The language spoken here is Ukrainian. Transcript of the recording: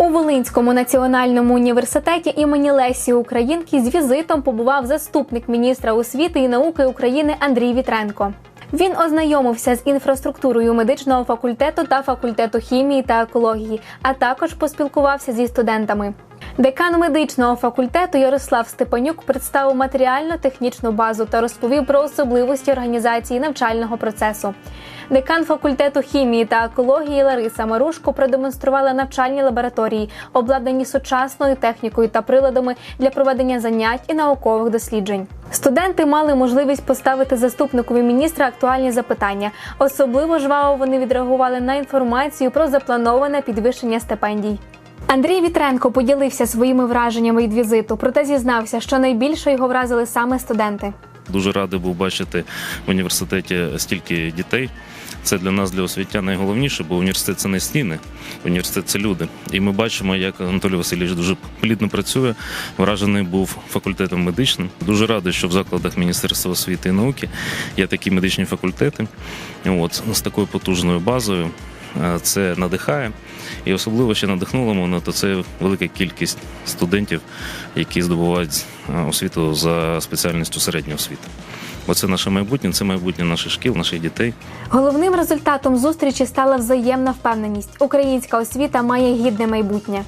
У Волинському національному університеті імені Лесі Українки з візитом побував заступник міністра освіти і науки України Андрій Вітренко. Він ознайомився з інфраструктурою медичного факультету та факультету хімії та екології, а також поспілкувався зі студентами. Декан медичного факультету Ярослав Степанюк представив матеріально-технічну базу та розповів про особливості організації навчального процесу. Декан факультету хімії та екології Лариса Марушко продемонструвала навчальні лабораторії, обладнані сучасною технікою та приладами для проведення занять і наукових досліджень. Студенти мали можливість поставити заступникові міністра актуальні запитання. Особливо жваво вони відреагували на інформацію про заплановане підвищення стипендій. Андрій Вітренко поділився своїми враженнями від візиту, проте зізнався, що найбільше його вразили саме студенти. Дуже радий був бачити в університеті стільки дітей. Це для нас, для освітян, найголовніше, бо університет це не стіни, університет це люди. І ми бачимо, як Анатолій Васильович дуже плідно працює. Вражений був факультетом медичним. Дуже радий, що в закладах Міністерства освіти і науки є такі медичні факультети. От з такою потужною базою. Е, Це надихає, і особливо ще надихнуло мене, то це велика кількість студентів, які здобувають е, освіту за спеціальністю середньої освіти. Бо це наше майбутнє, це майбутнє наших шкіл, наших дітей. Головним результатом зустрічі стала взаємна впевненість. Українська освіта має гідне майбутнє.